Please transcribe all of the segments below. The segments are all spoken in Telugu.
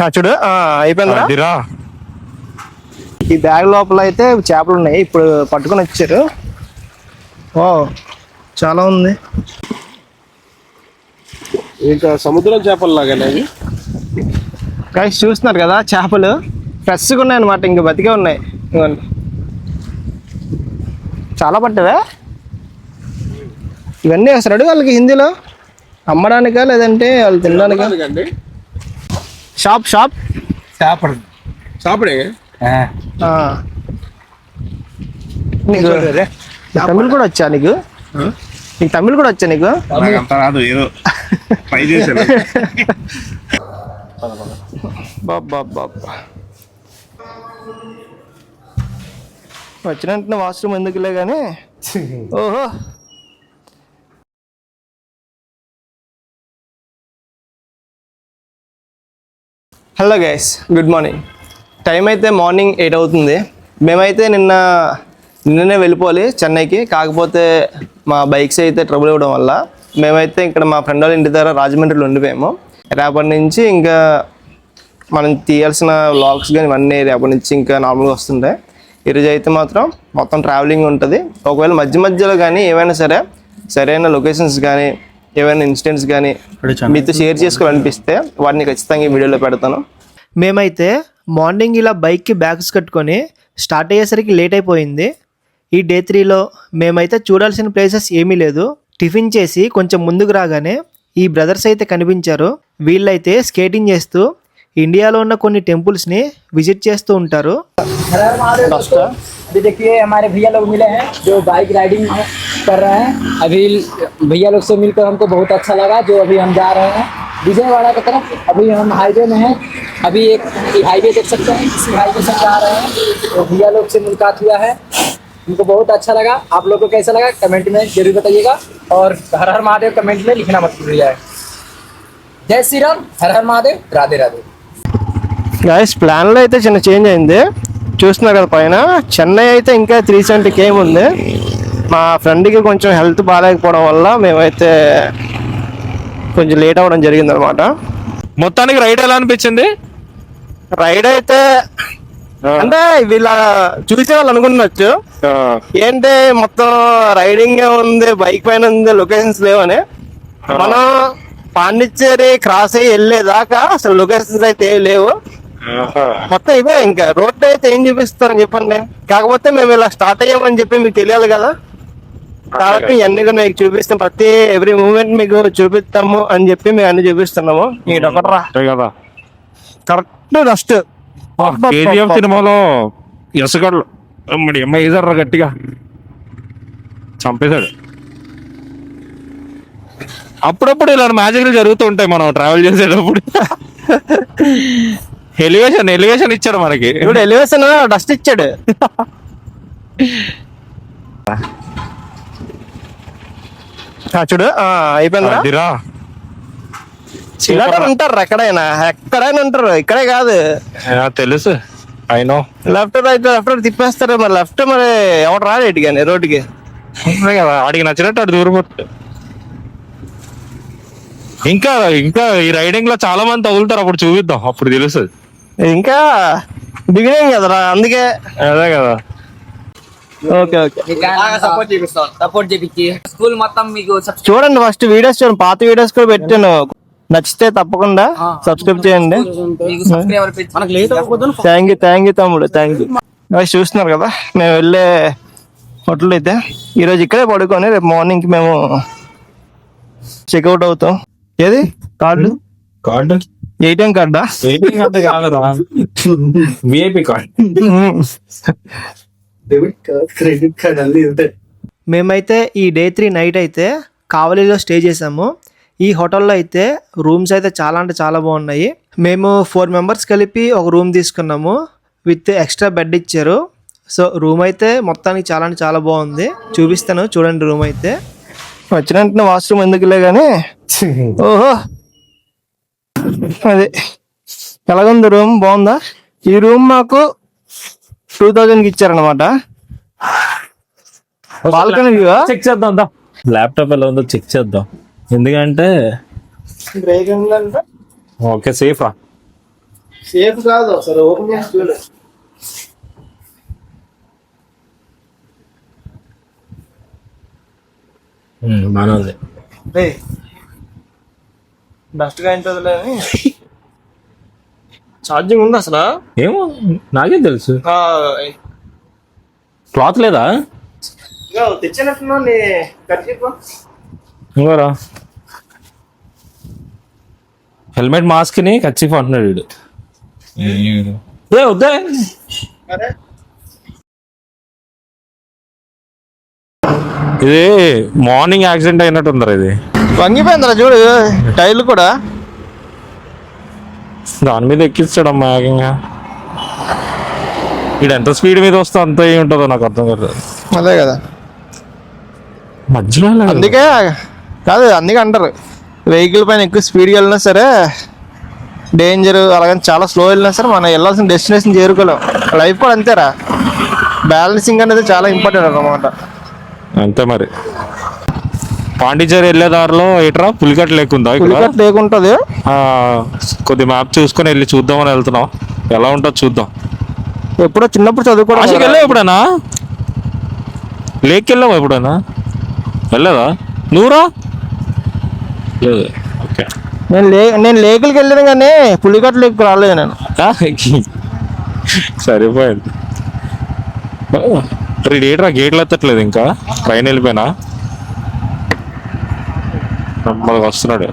ఆ, చూడు. ఆ, అయిపోయిందా అదిరా. ఈ బ్యాగ్ లోపల అయితే చేపలు ఉన్నాయి. ఇప్పుడు పట్టుకొని వచ్చారు. ఓ చాలా ఉంది. ఇంకా సముద్రం చేపలు లాగానే గైస్ చూస్తున్నారు కదా చేపలు? ఫ్రెష్గా ఉన్నాయి అనమాట ఇంకా బతికే ఉన్నాయి. ఇవ్వండి. చాలా పట్టవే ఇవన్నీ అసలు అడుగు వాళ్ళకి హిందీలో? అమ్మడానికా లేదంటే వాళ్ళు తినడానికా అండి? Shop shop? చేపలు సాపడే ఆ. నీకు తమిళ్ కూడా వచ్చా నీకు? నీకు తమిళ్ కూడా వచ్చా నీకు? అంత రాదు ఏదో ట్రై చేశాను బాబా వచ్చినట్టు వాష్రూమ్ ఎందుకులే కానీ ఓహో. Hello guys good morning. Time అయితే మార్నింగ్ ఎయిట్ అవుతుంది. మేమైతే నిన్న నిన్ననే వెళ్ళిపోవాలి చెన్నైకి. కాకపోతే మా బైక్స్ అయితే ట్రబుల్ ఇవ్వడం వల్ల మేమైతే ఇక్కడ మా ఫ్రెండ్ వాళ్ళ ఇంటి దగ్గర రాజమండ్రిలో ఉండిపోయాము. రేపటి నుంచి ఇంకా మనం తీయాల్సిన వ్లాగ్స్ కానీ ఇవన్నీ రేపటి నుంచి ఇంకా నార్మల్గా వస్తుంటాయి. ఈరోజు అయితే మాత్రం మొత్తం ట్రావెలింగ్ ఉంటుంది. ఒకవేళ మధ్య మధ్యలో కానీ ఏమైనా సరే సరైన లొకేషన్స్ కానీ ఏమైనా ఇన్సిడెంట్స్ కానీ మీతో షేర్ చేసుకోవాలనిపిస్తే వాటిని ఖచ్చితంగా ఈ వీడియోలో పెడతాను. మేమైతే మార్నింగ్ ఇలా బైక్కి బ్యాగ్స్ కట్టుకొని స్టార్ట్ అయ్యేసరికి లేట్ అయిపోయింది ఈ డే త్రీలో మేమైతే చూడాల్సిన ప్లేసెస్ ఏమీ లేదు టిఫిన్ చేసి కొంచెం ముందుకు రాగానే ఈ బ్రదర్స్ అయితే కనిపించారు వీళ్ళైతే స్కేటింగ్ చేస్తూ ఇండియాలో ఉన్న కొన్ని టెంపుల్స్ని విజిట్ చేస్తూ ఉంటారు हर हर महादेव दोस्तों अभी देखिए हमारे भैया लोग मिले हैं जो बाइक राइडिंग कर रहे हैं अभी भैया लोग से मिलकर हमको बहुत अच्छा लगा जो अभी हम जा रहे हैं विजयवाड़ा की तरफ अभी हम हाईवे में हैं अभी एक हाईवे देख सकते हैं इसी हाईवे से जा रहे हैं तो भैया लोग से मुलाकात हुआ है हमको बहुत अच्छा लगा आप लोग को कैसा लगा कमेंट में जरूर बताइएगा और हर हर महादेव कमेंट में लिखना मत भूलिएगा जय श्री राम हर हर महादेव राधे राधे గాయస్ ప్లాన్లో అయితే చిన్న చేంజ్ అయింది చూస్తున్నారు కదా పైన చెన్నై అయితే ఇంకా త్రీ సెవెంటీ కేమ్ ఉంది మా ఫ్రెండ్కి కొంచెం హెల్త్ బాగాలేకపోవడం వల్ల మేమైతే కొంచెం లేట్ అవ్వడం జరిగింది అనమాట మొత్తానికి రైడ్ ఎలా అనిపించింది? రైడ్ అయితే అంటే వీళ్ళ చూసే వాళ్ళు అనుకున్నచ్చు. ఏంటి మొత్తం రైడింగ్ ఉంది బైక్ పైన ఉంది లొకేషన్స్ లేవని. మనం పాండిచ్చేరి క్రాస్ అయ్యి వెళ్ళేదాకా అసలు లొకేషన్స్ అయితే ఏం లేవు. మొత్తం ఇవే ఇంకా. రోడ్ అయితే ఏం చూపిస్తారని చెప్పండి. కాకపోతే మేము ఇలా స్టార్ట్ అయ్యామని చెప్పి మీకు తెలియాలి కదా. కాబట్టి ఇవన్నీ కూడా మీకు చూపిస్తాం. ప్రతి ఎవ్రీ మూమెంట్ మీకు చూపిస్తాము అని చెప్పి మేము అన్ని చూపిస్తున్నాము. మీరు ఒకట్రా? కదా. కరెక్ట్ డస్ట్ కేజీఎఫ్ సినిమాలో ఎసగళ్ళు మరి అమ్మ వేసారు గట్టిగా. చంపేశాడు. అప్పుడప్పుడు ఇలాంటి మ్యాజిక్లు జరుగుతూ ఉంటాయి మనం ట్రావెల్ చేసేటప్పుడు. ఎలివేషన్ ఎలివేషన్ ఇచ్చాడు మనకి. ఇప్పుడు ఎలివేషన్ డస్ట్ ఇచ్చాడు. చూడు ఆ, అయిపోయిందా అదిరా ఇలాంటి ఉంటారు ఎక్కడైనా ఎక్కడైనా ఉంటారు ఇక్కడే కాదు. తెలుసు అయినో లెఫ్ట్ రైట్ లెఫ్ట్ రైట్ తిప్పేస్తారు మరి లెఫ్ట్ మరి ఎవడు రాడు ఇటు కానీ రోడ్డుకి. కదా ఆడికి నచ్చినట్టు అటు దూరపోతుంది ఇంకా ఇంకా ఈ రైడింగ్లో చాలా మంది తగులుతారు అప్పుడు చూపిద్దాం అప్పుడు తెలుస్తుంది ఇంకా బిగినింగ్ కదరా అందుకే. అదే కదా. Okay okay. సపోర్ట్ చేపిస్తాం. సపోర్ట్ చేపించి. స్కూల్ మొత్తం మీకు చూడండి ఫస్ట్ వీడియోస్ చూడండి. పాత వీడియోస్ కూడా పెట్టాను. నచ్చితే తప్పకుండా సబ్స్క్రైబ్ చేయండి. మీకు సబ్స్క్రైబర్ మనకు లేదు థ్యాంక్ యూ థ్యాంక్ యూ తమ్ముడు థ్యాంక్ యూ చూస్తున్నారు కదా మేము వెళ్ళే హోటల్ అయితే. ఈరోజు ఇక్కడే పడుకొని రేపు మార్నింగ్ మేము చెక్అవుట్ అవుతాం. ఏది? కార్డు? కార్డు? ఏటీఎం కార్డా? విఐపి కార్డ్ క్రెడిట్ కార్డ్ అన్ని ఉంటాయి మేమైతే ఈ డే త్రీ నైట్ అయితే కావలిలో స్టే చేసాము ఈ హోటల్లో అయితే రూమ్స్ అయితే చాలా అంటే చాలా బాగున్నాయి. మేము ఫోర్ మెంబర్స్ కలిపి ఒక రూమ్ తీసుకున్నాము. విత్ ఎక్స్ట్రా బెడ్ ఇచ్చారు. సో రూమ్ అయితే మొత్తానికి చాలా అంటే చాలా బాగుంది. చూపిస్తాను చూడండి రూమ్ అయితే. వచ్చినట్టు వాష్రూమ్ ఎందుకులే కానీ ఓహో! అది. ఎలాగుంది రూమ్? బాగుందా? ఈ రూమ్ మాకు టూ థౌజండ్కి ఇచ్చారనమాట బాల్కనీ వ్యూ చెక్ చేద్దాం ల్యాప్టాప్ ఎలా ఉందో చెక్ చేద్దాం. ఎందుకంటే ఓకే సేఫ్ రా. సేఫ్ కాదు సరే ఓపెన్ చేసి చూడు. బాగానే ఉంది. డస్ట్గా అని ఛార్జింగ్ ఉంది అసలు? ఏమో నాకేం తెలుసు. ఆ, క్లాత్ లేదా? ఇంకోరా. హెల్మెట్ మాస్క్ని కచ్చిఫ్ అంటున్నాడు వీడు. ఏ వద్దే. ఇది మార్నింగ్ యాక్సిడెంట్ అయినట్టుందరా ఇది. వంగిపోయిందిరా చూడు టైర్లు కూడా. దాని మీద ఎక్కిస్తాడమ్మా ఏకంగా వీడు ఎంత స్పీడ్ మీద వస్తే అంత ఏమి ఉంటుందో నాకు అర్థం కాదు. అదే కదా. మధ్యలో అందుకే కాదు అందుకే అంటారు. వెహికల్ పైన ఎక్కువ స్పీడ్గా వెళ్ళినా సరే డేంజర్ అలాగని చాలా స్లో వెళ్ళినా సరే మనం వెళ్ళాల్సిన డెస్టినేషన్ చేరుకోలేం. లైఫ్ కూడా అంతేరా. బ్యాలెన్సింగ్ అనేది చాలా ఇంపార్టెంట్ అన్నమాట. అంతే మరి. పాండిచేరి వెళ్ళే దారిలో ఏట్రా? పులికట్ లేకుందా ఇక్కడ? పులికట్ లేకుంటుంది. ఆ, కొద్ది మ్యాప్ చూసుకొని వెళ్ళి చూద్దామని వెళ్తున్నాం. ఎలా ఉంటుందో చూద్దాం. ఎప్పుడో చిన్నప్పుడు చదువుకోవడం ఆశకి. వెళ్ళావు ఎప్పుడైనా? లేక్ వెళ్ళావు ఎప్పుడైనా? వెళ్ళలేదా నువ్వురా? లేదు. ఓకే. నేను లే నేను లేకులకి వెళ్ళాను కానీ పులికట్ లేకు రాలేదు నేను. సరిపోయింది. రేట్రా గేట్లు ఎత్తట్లేదు ఇంకా. ట్రైన్ వెళ్ళిపోయినా? నెమ్మదిగా వస్తున్నాడు.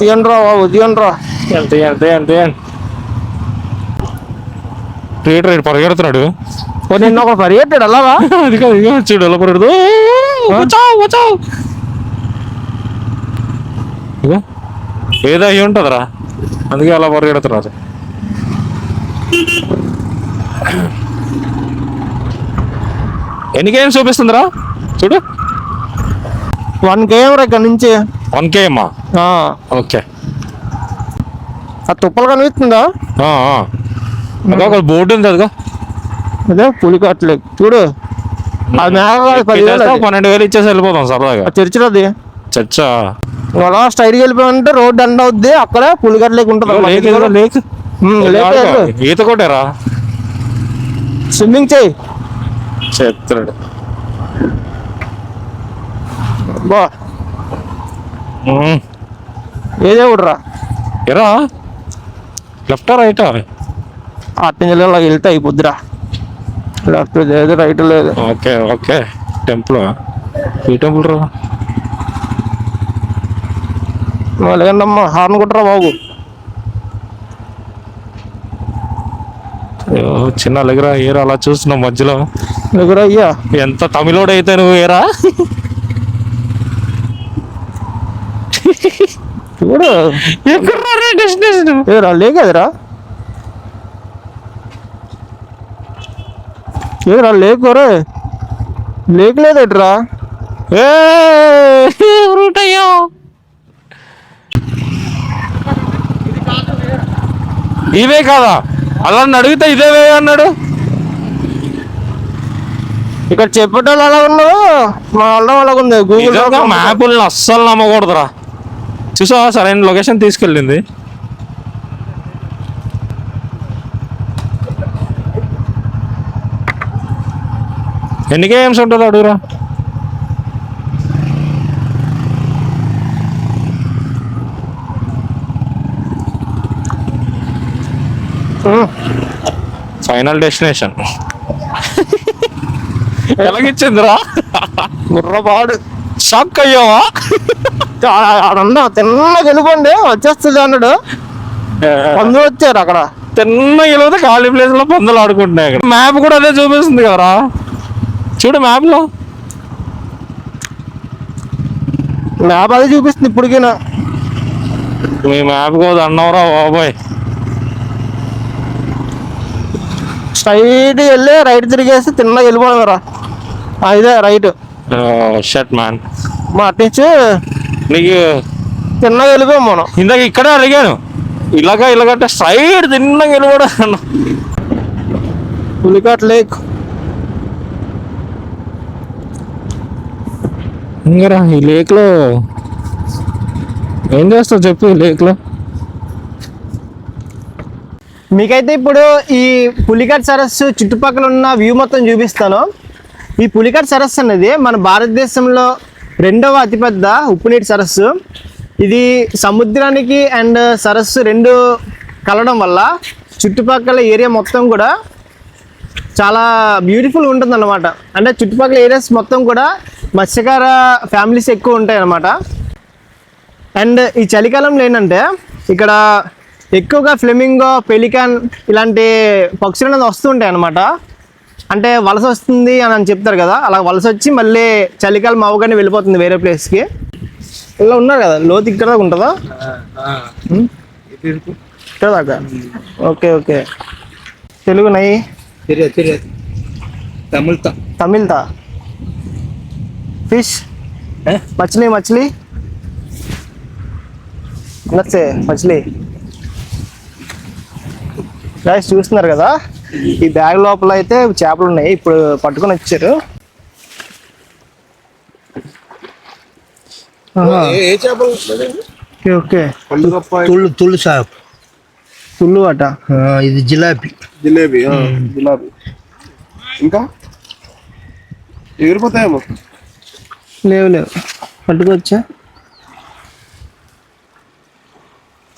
తీయండి రా బాబు తీయండి రా ఎంత ఎంత ఎంత రేట్ రేట్ పరిగెడుతున్నాడు. నిన్న ఒక పరిగెట్టాడు అలాగా అది కాదు ఇదిగో చూడు ఎలా ఇగో ఏదో అయ్యి ఉంటుందిరా. అందుకే అలా పరిగెడుతున్నారు. ఎన్ని గేమ్స్ చూపిస్తుందిరా? చూడు. వన్ కేఎం రా ఇక్కడ నుంచి? వన్ కే అమ్మా ఆ, ఓకే. ఆ తుప్పలు కనిపిస్తుందా? ఒక బోర్డు ఉంది అదిగో. అదే లేక్ చూడు. అది మేఘాలు పదివేలు. పన్నెండు వేలు ఇచ్చేసి వెళ్ళిపోతాం సరదాగా ఆ చర్చిలో అది. చచ్చా అలా స్ట్రైట్కి వెళ్ళిపోయామంటే రోడ్ ఎండ్ అవుద్ది అక్కడే పులికట్ లేక్ ఉంటుంది లేక్. ఈత కొట్టారా? స్విమ్మింగ్ చేయి. చెప్తాడు బా. ఏదే ఊడరా? ఎరా? లెఫ్టా రైటా? అట్ట ఇలా వెళ్తే అయిపోద్దిరా. లెఫ్ట్ లేదు రైట్ లేదు. Okay okay. టెంపుల్? ఈ టెంపుల్ రా? లేదండమ్మా హార్న్ కొట్టరా బాబు? చిన్న అలగరా ఏరా అలా చూస్తున్నావు మధ్యలో? దగ్గర అయ్యా. ఎంత తమిళోడు అయితే నువ్వు ఏరా? చూడు ఎక్కడ డెస్టినేషన్? ఏరా లేకదిరా ఏరా లేకు రే. లేక్ లేదట్రా అయ్యో. ఇవే కాదా? అలా అడిగితే ఇదే వే అన్నాడు. ఇక్కడ చెప్పేటోళ్ళు అలా ఉన్నారు? మా వాళ్ళ అలాగ ఉంది గూగుల్ నిజంగా మ్యాపుల్ని అస్సలు నమ్మకూడదురా. చూసా సరైన లొకేషన్ తీసుకెళ్ళింది. ఎన్ని గేమ్స్ ఉంటుంది అడుగురా. Final destination. ఎలాగిచ్చిందిరా? గుర్రపాడు షాక్ అయ్యావా? ఆడన్నా తిన్నగా వెళ్ళిపోండి వచ్చేస్తుంది అన్నాడు. పందులు వచ్చారు అక్కడ. తిన్న గెలిగితే ఖాళీ ప్లేస్లో పందులు ఆడుకుంటున్నాయి అక్కడ. మ్యాప్ కూడా అదే చూపిస్తుంది కదరా. చూడు మ్యాప్లో. మ్యాప్ అది చూపిస్తుంది ఇప్పటికైనా. మీ మ్యాప్ కూడా అన్నవరా బాబాయ్. స్ట్రైట్ వెళ్ళి రైట్ తిరిగేసి తిన్నగా వెళ్ళిపోవడం రా. ఇదే రైట్. Shirt man. మా అట్నుంచి నీకు తిన్నగా వెళ్ళిపోయాం మనం. ఇందాక ఇక్కడే అడిగాను. ఇలాగా ఇలాగంటే స్ట్రైట్ తిన్నగా వెళ్ళిపోవడం. పులికాట్ లేక్. ఇంకరా ఈ లేక్లో ఏం చేస్తావు చెప్పు ఈ లేక్లో? మీకైతే ఇప్పుడు ఈ పులికట్ సరస్సు చుట్టుపక్కల ఉన్న వ్యూ మొత్తం చూపిస్తాను. ఈ పులికట్ సరస్సు అనేది మన భారతదేశంలో రెండవ అతిపెద్ద ఉప్పునీటి సరస్సు. ఇది సముద్రానికి అండ్ సరస్సు రెండు కలవడం వల్ల చుట్టుపక్కల ఏరియా మొత్తం కూడా చాలా బ్యూటిఫుల్ ఉంటుంది అనమాట అంటే చుట్టుపక్కల ఏరియాస్ మొత్తం కూడా మత్స్యకార ఫ్యామిలీస్ ఎక్కువ ఉంటాయి అన్నమాట అండ్ ఈ చలికాలంలో ఏంటంటే ఇక్కడ ఎక్కువగా ఫ్లెమింగో పెలికాన్ ఇలాంటి పక్షులు అనేది వస్తుంటాయి అనమాట అంటే వలస వస్తుంది అని అని చెప్తారు కదా అలా వలస వచ్చి మళ్ళీ చలికాలం అవగానే వెళ్ళిపోతుంది వేరే ప్లేస్కి ఇలా ఉన్నారు కదా లోతు ఇక్కడ దాకా ఉంటుందా? ఇక్కడ దాకా? Okay okay. తెలుగు నయ్యి తమిళతా. తమిళతా? ఫిష్ మచిలీ మచిలీ? నచ్చే మచిలీ. గాయస్ చూస్తున్నారు కదా? ఈ బ్యాగ్ లోపల అయితే చేపలు ఉన్నాయి. ఇప్పుడు పట్టుకొని వచ్చారు. ఆహా, ఏ చేపలు? Okay okay. తుళ్ళు తుళ్ళు సాప్ తుళ్ళు అట? ఇది జిలాబీ. జిలేబీ జిలాబీ. ఇంకా? ఎగిరిపోతాయేమో. లేవు లేవు. పట్టుకొచ్చా?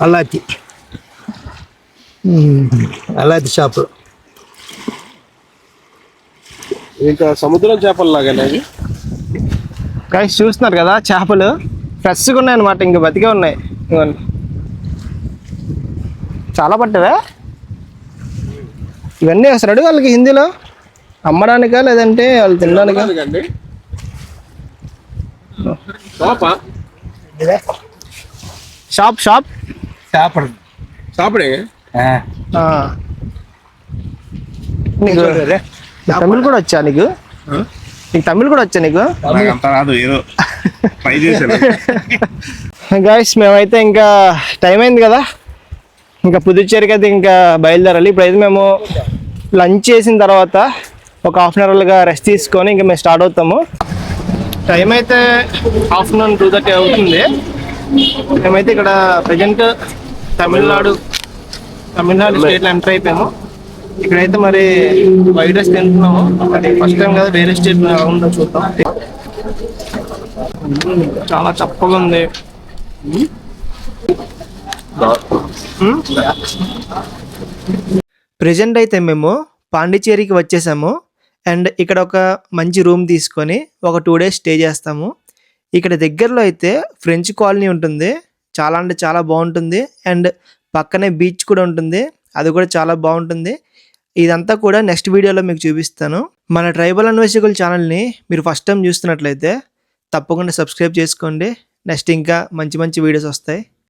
అలాతి అలాతి చేపలు ఇంకా సముద్రం చేపలు లాగానే అవి? గాయస్ చూస్తున్నారు కదా చేపలు? ఫ్రెష్గా ఉన్నాయి అనమాట ఇంక బతికే ఉన్నాయి. చాలా పట్టవే ఇవన్నీ వస్తాడు వాళ్ళకి హిందీలో? అమ్మడానికా లేదంటే వాళ్ళు తినడానికా? అండి షాపా? షాప్ షాపడే ఆ. నీకు తమిళ్ కూడా వచ్చా నీకు? నీకు తమిళ్ కూడా వచ్చా నీకు? అంత రాదు ఏదో ట్రై చేశాను గాయస్ మేమైతే ఇంకా టైం అయింది కదా. ఇంకా పుదుచ్చేరికి అయితే ఇంకా బయలుదేరాలి. ఇప్పుడైతే మేము లంచ్ చేసిన తర్వాత ఒక హాఫ్ అన్ అవర్గా రెస్ట్ తీసుకొని ఇంకా మేము స్టార్ట్ అవుతాము. టైం అయితే ఆఫ్టర్నూన్ టూ థర్టీ అవుతుంది. మేమైతే ఇక్కడ ప్రజెంట్ తమిళనాడు తమిళనాడు స్టేట్లో ఎంటర్ అయిపోయాము. ఇక్కడైతే మరి వైట్ రైస్ తింటున్నాము అది ఫస్ట్ టైం కదా వేరే స్టేట్ ఉందో చూద్దాం. చాలా చప్పగా ఉంది. ప్రజెంట్ అయితే మేము పాండిచేరికి వచ్చేసాము. అండ్ ఇక్కడ ఒక మంచి రూమ్ తీసుకొని ఒక టూ డేస్ స్టే చేస్తాము. ఇక్కడ దగ్గరలో అయితే ఫ్రెంచ్ కాలనీ ఉంటుంది. చాలా అంటే చాలా బాగుంటుంది. అండ్ పక్కనే బీచ్ కూడా ఉంటుంది. అది కూడా చాలా బాగుంటుంది. ఇదంతా కూడా నెక్స్ట్ వీడియోలో మీకు చూపిస్తాను. మన ట్రైబల్ అన్వేషకుల ఛానల్ని మీరు ఫస్ట్ టైం చూస్తున్నట్లయితే తప్పకుండా సబ్స్క్రైబ్ చేసుకోండి. నెక్స్ట్ ఇంకా మంచి మంచి వీడియోస్ వస్తాయి.